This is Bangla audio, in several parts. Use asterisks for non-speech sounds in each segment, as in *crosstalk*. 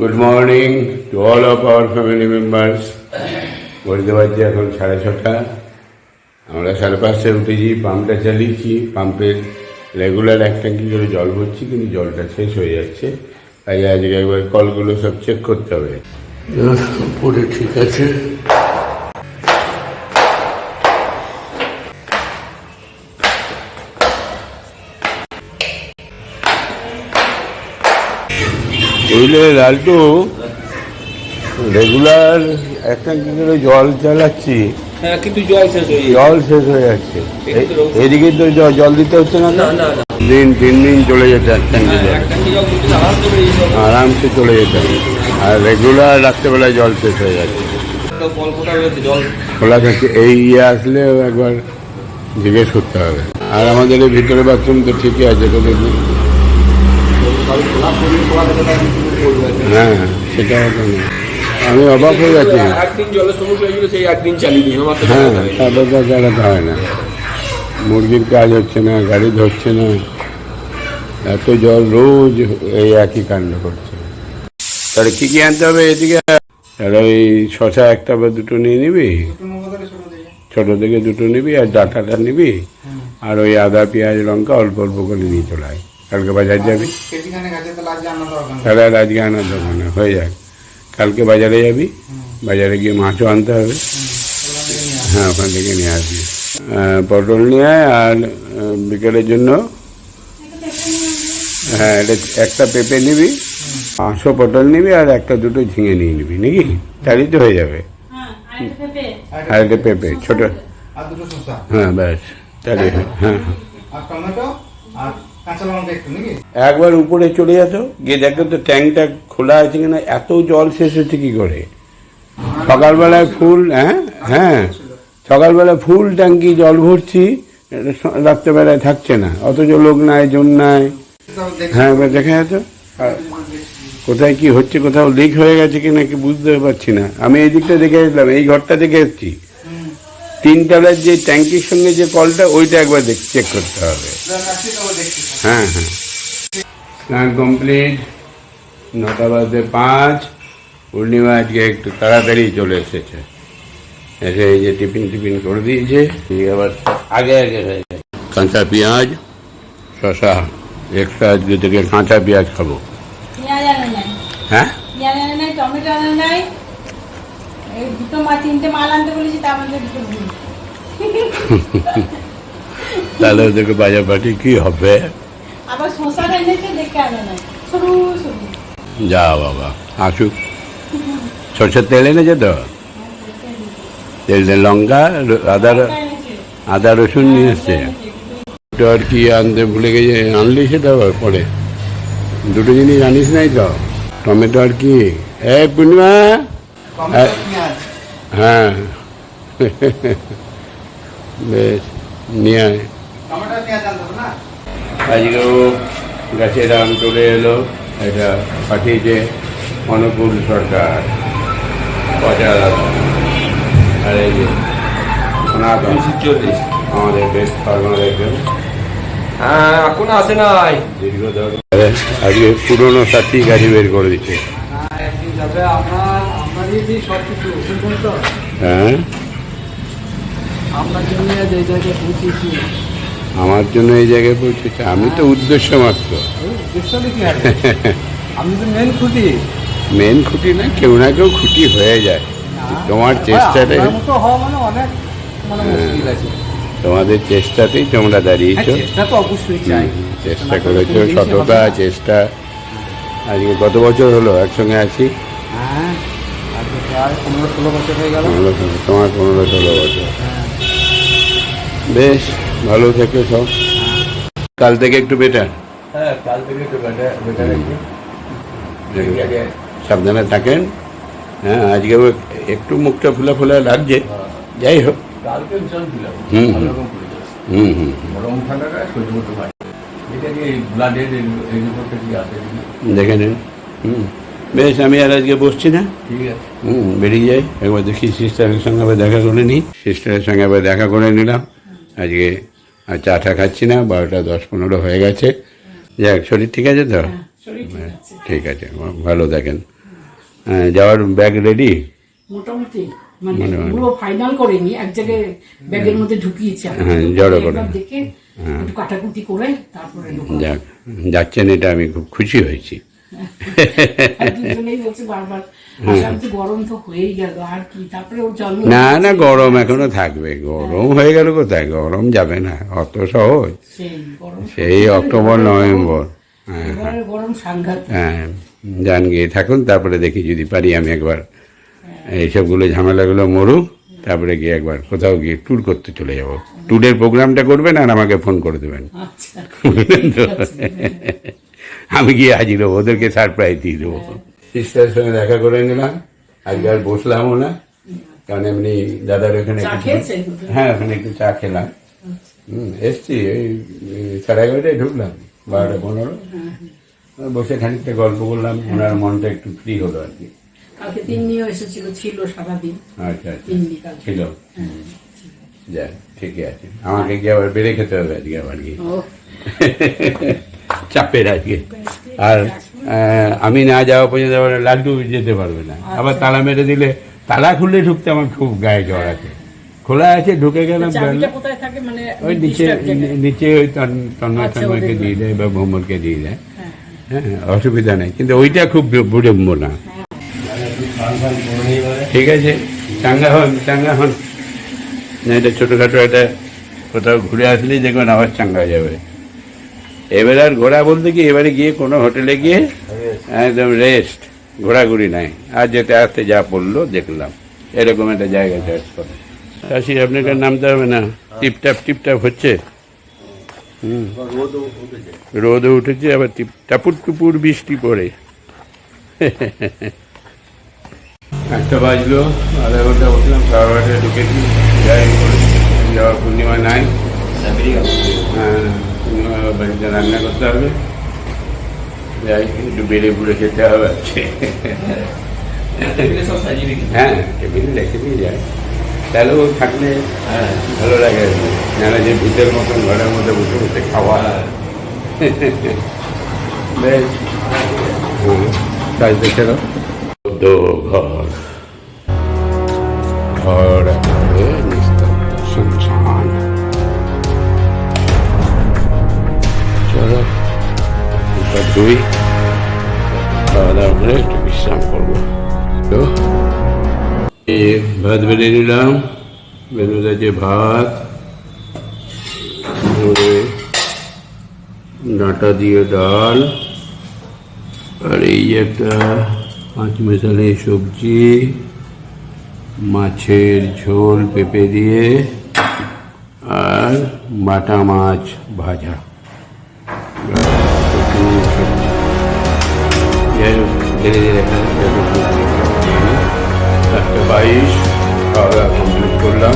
Good morning to all of our family members বলতে পারছি এখন সাড়ে ছটা। আমরা সাড়ে পাঁচটায় উঠেছি, পাম্পটা চালিয়েছি। পাম্পের রেগুলার এক ট্যাঙ্কি করে জল ভরছি, কিন্তু জলটা শেষ হয়ে যাচ্ছে। তাই আজকে একবার কলগুলো সব চেক করতে হবে। পুরো ঠিক আছে। বুঝলে লালটু? রেগুলার একটা ট্যাঙ্কি করে জল চালাচ্ছি? হ্যাঁ কিন্তু জল শেষ হয়ে জল শেষ হয়ে যাচ্ছে। এদিকে তো জল দিতে হচ্ছে না দিন তিন দিন চলে যেত এক ট্যাঙ্কি জল আরামসে চলে যেত আর রেগুলার রাত্রেবেলায় জল শেষ হয়ে যাচ্ছে। খোলা থাকে এই ইয়ে আসলে একবার জিজ্ঞেস করতে হবে। আর আমাদের এই ভিতরে বাথরুম তো ঠিকই আছে দেখি। হ্যাঁ সেটা আমি অবাক হয়ে যাচ্ছি হ্যাঁ। তারপর তো হয় না। মুরগির কাজ হচ্ছে না গাড়ি ধরছে না। এত জল রোজ এই একই কাণ্ড করছে। তাহলে কি কি আনতে হবে এদিকে? তাহলে ওই শশা একটা বা দুটো নিয়ে নিবি। ছোট থেকে দুটো নিবি আর ডাটাটা নিবি। আর ওই আদা পেঁয়াজ লঙ্কা অল্প অল্প করে নিয়ে চলে আয়। কালকে বাজার যাবি। তাহলে। আর আজকে আনার দোকানে হয়ে যাক। কালকে বাজারে যাবি বাজারে গিয়ে মাছও আনতে হবে। হ্যাঁ ওখান থেকে নিয়ে আসবি। পটল নিয়ে আয় আর বিকেলের জন্য হ্যাঁ এটা একটা পেঁপে নিবি পাঁচশো পটল নিবি আর একটা দুটো ঝিঙে নিয়ে নিবি নাকি? তাহলেই তো হয়ে যাবে। আর একটা পেঁপে। ছোট আর দুটো শসা। হ্যাঁ ব্যাস তাহলে হ্যাঁ হ্যাঁ। একবার উপরে চলে যেত গিয়ে দেখো তো ট্যাঙ্কটা খোলা আছে কিনা এত জল শেষ হচ্ছে কি করে? সকালবেলায় ফুল হ্যাঁ হ্যাঁ সকালবেলায় ফুল ট্যাঙ্কি জল ভরছি রাত্রেবেলায় থাকছে না অথচ লোক নাই জন নাই। হ্যাঁ এবার দেখা যেত কোথায় কি হচ্ছে কোথাও লিক হয়ে গেছে কিনা কি বুঝতে পারছি না। আমি এই দিকটা দেখে এসলাম এই ঘরটা দেখে এসেছি। তিনতলার যে ট্যাঙ্কির সঙ্গে যে কলটা ওইটা একবার দেখ চেক করতে হবে। হ্যাঁ হ্যাঁ। স্নান কমপ্লিট নটা বাজে পাঁচ পূর্ণিমা আজকে একটু তাড়াতাড়ি চলে এসেছে। এসে এই যে টিফিন টিফিন করে দিয়েছে দিয়ে আবার আগে আগে হয়ে যায় কাঁচা পেঁয়াজ শশা এক্সট্রা আজকে থেকে কাঁচা পেঁয়াজ খাব। হ্যাঁ? টমেটো নাই এই দুটো মা তিনটে মাল আনতে বলেছি তার মধ্যে দুটো ভুল। তাহলে ওদেরকে বাজার পাটি কি হবে? আবার শশা এনেছে দেখে আনে নাই। সরু সরু। যা বাবা আসুক। সরষের তেল এনেছে তো? তেল লঙ্কা আদা আদা রসুন নিয়ে এসছে। তো আর কি আনতে ভুলে গেছে আনলি সেটা পরে। দুটো জিনিস আনিস নাই তো? টমেটো আর কি? এ পূর্ণিমা! হ্যাঁ বেশ নিয়ে আয় আজকেও গাছের আম চলে এলো এটা পাঠিয়েছে অনুকূল সরকার পচা আর এই যে সনাতন আমাদের বেশ ফার্মার একজন হ্যাঁ এখন আসে নাই দীর্ঘ আজকে পুরনো সাথী গাড়ি বের করে দিচ্ছে আপনার হ্যাঁ। আমার জন্য এই জায়গায় পৌঁছেছে। আমি তো উদ্দেশ্য মাত্র। উদ্দেশ্য তো মেন খুঁটি। না কেউ না কেউ খুঁটি হয়ে যায়। তোমার চেষ্টাটাই মানে মানে আছে। তোমাদের চেষ্টাতেই তোমরা দাঁড়িয়েছো। হ্যাঁ, চেষ্টা করেছ সততা চেষ্টা। আজকে কত বছর হলো? একসঙ্গে আছি। হ্যাঁ প্রায় পনেরো ষোলো বছর হয়ে গেল। পনেরো ষোলো, তোমার পনেরো ষোলো বছর। বেশ ভালো থেকে সব। কাল থেকে একটু বেটার হ্যাঁ কাল থেকে একটু বেটার বেটার সাবধানে থাকেন। হ্যাঁ আজকে একটু মুখটা ফুলা ফুলা লাগছে। যাই হোক। কালকে হুম, হুম। হুম হুম। গরম ঠান্ডাটা সহ্য করতে পারি এটা কি ব্লাডের এই রিপোর্টটা কি আছে দেখে নিন। হুম। বেশ আমি আর আজকে বসছি না। ঠিক আছে। হুম বেরিয়ে যাই। একবার দেখি সিস্টারের সঙ্গে আবার দেখা করে নিই। সিস্টারের সঙ্গে আবার দেখা করে নিলাম। আজকে আর চা টা খাচ্ছি না বারোটা দশ পনেরো হয়ে গেছে। যাক শরীর ঠিক আছে তো? শরীর ঠিক আছে। ভালো থাকেন। হ্যাঁ, যাওয়ার ব্যাগ রেডি মোটামুটি মানে পুরো ফাইনাল করেনি এক জায়গায় ব্যাগের মধ্যে ঢুকিয়েছে। হ্যাঁ, জড়ো করে। দেখে একটু কাটাকুটি করে তারপরে যাক যাচ্ছেন এটা আমি খুব খুশি হয়েছি। *laughs* না না গরম এখনও থাকবে। গরম হয়ে। গেল কোথায়? গরম যাবে না অত সহজ। সেই অক্টোবর নভেম্বর। হ্যাঁ এবারে হ্যাঁ। যান গিয়ে থাকুন তারপরে দেখি যদি পারি আমি একবার এইসবগুলো ঝামেলাগুলো মরুক তারপরে গিয়ে একবার কোথাও গিয়ে ট্যুর করতে চলে যাব। ট্যুরের প্রোগ্রামটা করবেন আর আমাকে ফোন করে দেবেন। আচ্ছা বুঝলেন তো? আমি গিয়ে হাজির হব ওদেরকে সারপ্রাইজ দিয়ে দেবো। সিস্টারের সঙ্গে দেখা করে নিলাম। আজকে আর বসলামও না কারণ এমনি দাদার ওখানে একটু- হ্যাঁ ওখানে একটু চা খেলাম। হুম এসছি এই এই সাড়ে এগারোটায় ঢুকলাম বারোটা পনেরো। বসে খানিকটা গল্প করলাম ওনার মনটা একটু ফ্রি হলো আর কি। কালকে তিন্নিও এসেছিল ছিল সারাদিন। আচ্ছা আচ্ছা। ছিল। যাক ঠিকই আছে। আমাকে গিয়ে আবার বেড়ে খেতে হবে আজকে আবার গিয়ে। ও *laughs* চাপের আজকে। আর আমি না যাওয়া পর্যন্ত আবার লাড্ডু যেতে পারবে না। আবার তালা মেরে দিলে তালা খুললে ঢুকতে আমার খুব গায়ে জ্বর আছে। খোলা আছে ঢুকে গেলাম মানে ওই নিচে নিচে ওই তন- তন্ময় আচ্ছা, তন্ময়কে দিয়ে দেয় বা ভ্রমণকে দিয়ে দেয়। হ্যাঁ। অসুবিধা নেই। কিন্তু ওইটা খুব বিড়ম্বনা। ঠিক আছে চাঙ্গা হন চাঙ্গা হন। না এটা ছোটোখাটো একটা কোথাও ঘুরে আসলেই দেখবেন আবার চাঙ্গা যাবে। এবারে আর ঘোরা বলতে কি, এবারে গিয়ে কোনো হোটেলে গিয়ে একদম রেস্ট ঘোরাঘুরি নাই। আর যেতে আসতে যা পড়ল দেখলাম। এরকম একটা জায়গা চয়েস করে। কাশি, আপনাকে নামতে হবে না? টিপটাপ টিপটাপ হচ্ছে? হুম। রোদও উঠেছে, আবার টিপ, টাপুর টুপুর বৃষ্টি পড়ে। একটা বাজলো, আধা ঘণ্টা বসলাম, সাড়ে ঢুকেছি। যাই যাওয়ার পূর্ণিমা নাই। হ্যাঁ। রান্না করতে হবে যাই, একটু বেড়ে বুড়ে খেতে হবে। হ্যাঁ টেবিল রেখে দিয়ে যায়। তাহলে ও থাকলে ভালো লাগে। আর যে ভিতের মতন ঘরের মধ্যে বসে বসে খাওয়া। বেশ। কাজ দেখে দাও ঘর। ঘর দুই। খাওয়া দাওয়া করে একটু বিশ্রাম করব। তো ভাত বেড়ে নিলাম। বেরোলে আছে ভাত ডাঁটা দিয়ে ডাল, আর এই একটা পাঁচ মেশালি সবজি, মাছের ঝোল পেঁপে দিয়ে, আর বাটা মাছ ভাজা। যাই হোক ধীরে ধীরে চারটে বাইশ খাওয়া দাওয়া কমপ্লিট করলাম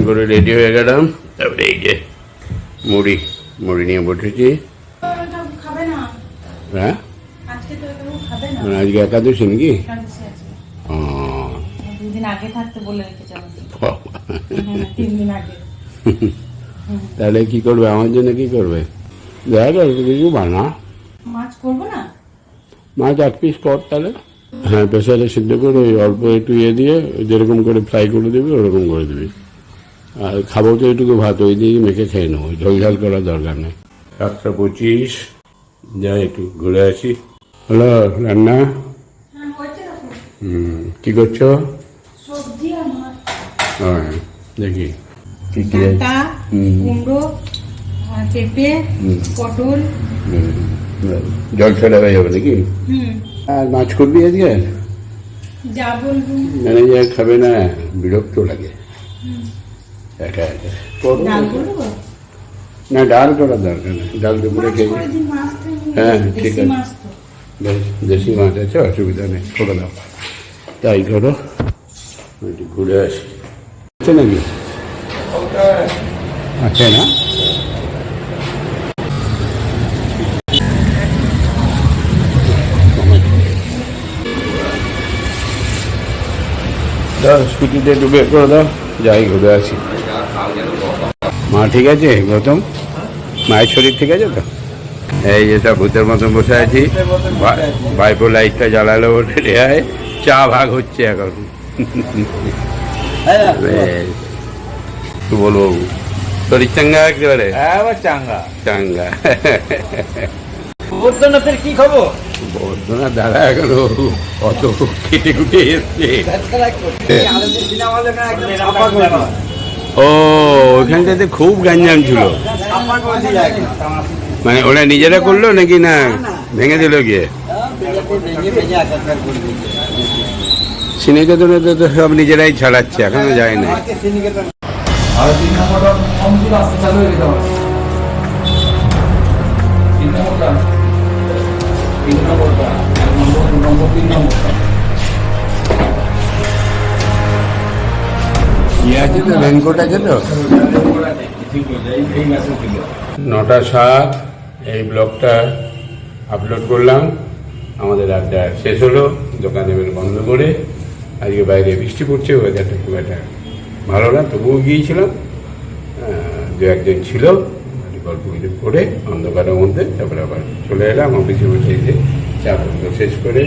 রান করে রেডি হয়ে গেলাম। তারপরে এই যে মুড়ি মুড়ি নিয়ে বসেছি। হ্যাঁ? আজকে মানে আজকে একাদশী নাকি? তাহলে কি করবে? আমার জন্য কি করবে? দেখ কিছু বানা। মাছ করব না? মাছ এক পিস কর তাহলে। হ্যাঁ প্রেসারে সিদ্ধ করে অল্প একটু ইয়ে দিয়ে যেরকম করে ফ্রাই করে দিবি ওরকম করে দিবি। আর খাব তো এইটুকু ভাত ওই দিয়ে মেখে খেয়ে নেব। ঝোল ঝাল করার দরকার নেই। সাতটা পঁচিশ। যাই একটু ঘুরে আসি। হলো রান্না? হ্যাঁ হুম, কি করছ? হ্যাঁ দেখি। কি কি? আছে? ডাঁটা হুম। কুমড়ো পেঁপে পটল। জল ছড়া হয়ে যাবে নাকি? আর মাছ করবি আজকে? যা বলব। ম্যানেজার খাবে না বিরক্ত লাগে। একা একা। করো। করব? না ডাল করার দরকার নেই। ডাল দুপুরে খেয়ে হ্যাঁ, ঠিক আছে। বেশ দেশি মাছ আছে অসুবিধা নেই করে দাও। তাই করো। একটু ঘুরে আসি। আছে নাকি? আছে না? দাও স্কুটিতে একটু বের করে দাও। যাই ঘুরে আসি। মা ঠিক আছে গৌতম? মায়ের শরীর ঠিক আছে তো? এই যে সব ভূতের মতন বসে আছি। বাইপো লাইটটা জ্বালালো বলে রেহাই চা ভাগ হচ্ছে এখন। কি বলব শরীর চাঙ্গা একেবারে? এবার চাঙ্গা। চাঙ্গা। বৈদ্যনাথের কি খবর? বর্ধনা দাদা এখন অত কেটে কুটে এসছে ও, ওখানটাতে খুব গাঞ্জাম ছিল। মানে ওরা নিজেরা করল নাকি না ভেঙে দিল গিয়ে? সিনিকেতনে তো সব নিজেরাই ছাড়াচ্ছে, এখনও যায় না। তিন নম্বরটা তিন নম্বরটা, এক নম্বর নম্বর, তিন নম্বরটা। ইয়ে আছে তো? রেনকোট আছে তো? নটা সাত এই ব্লগটা আপলোড করলাম। আমাদের আড্ডা শেষ হলো। দোকান এবার বন্ধ করে আজকে বাইরে বৃষ্টি পড়ছে ওয়েদারটা খুব একটা ভালো না তবুও গিয়েছিলাম। দু একজন ছিল গল্প গুজব করে অন্ধকারের মধ্যে তারপরে আবার চলে এলাম। অফিসে বসে এসে চা পর্যন্ত শেষ করে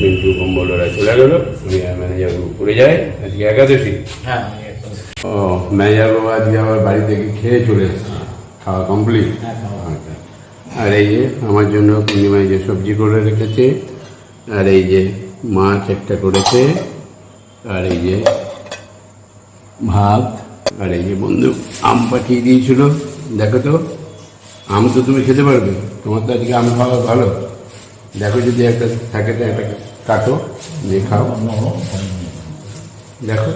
মিন্টু কম্বল ওরা চলে গেলো। উনি ম্যানেজার উপরে যায়। আজকে একাদশী। হ্যাঁ ও ম্যানেজার বাবা আজকে আবার বাড়ি থেকে খেয়ে চলে এসেছে খাওয়া কমপ্লিট আচ্ছা আর এই যে আমার জন্য পূর্ণিমায় যে সবজি করে রেখেছে আর এই যে মাছ একটা করেছে আর এই যে ভাত আর এই যে বন্ধু আম পাঠিয়ে দিয়েছিল দেখো তো আম তো তুমি খেতে পারবে তোমার তো আজকে আম খাওয়া ভালো দেখো যদি একটা থাকে তো একটা কাটো দিয়ে খাও দেখো।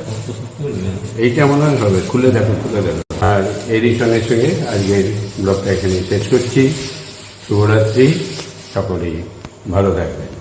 এইটা মনে হয় হবে। খুলে দেখো খুলে দেখো। আর এরই সঙ্গে সঙ্গে আজকের ব্লগটা এখানে শেষ করছি। শুভরাত্রি। সকলেই ভালো থাকবেন।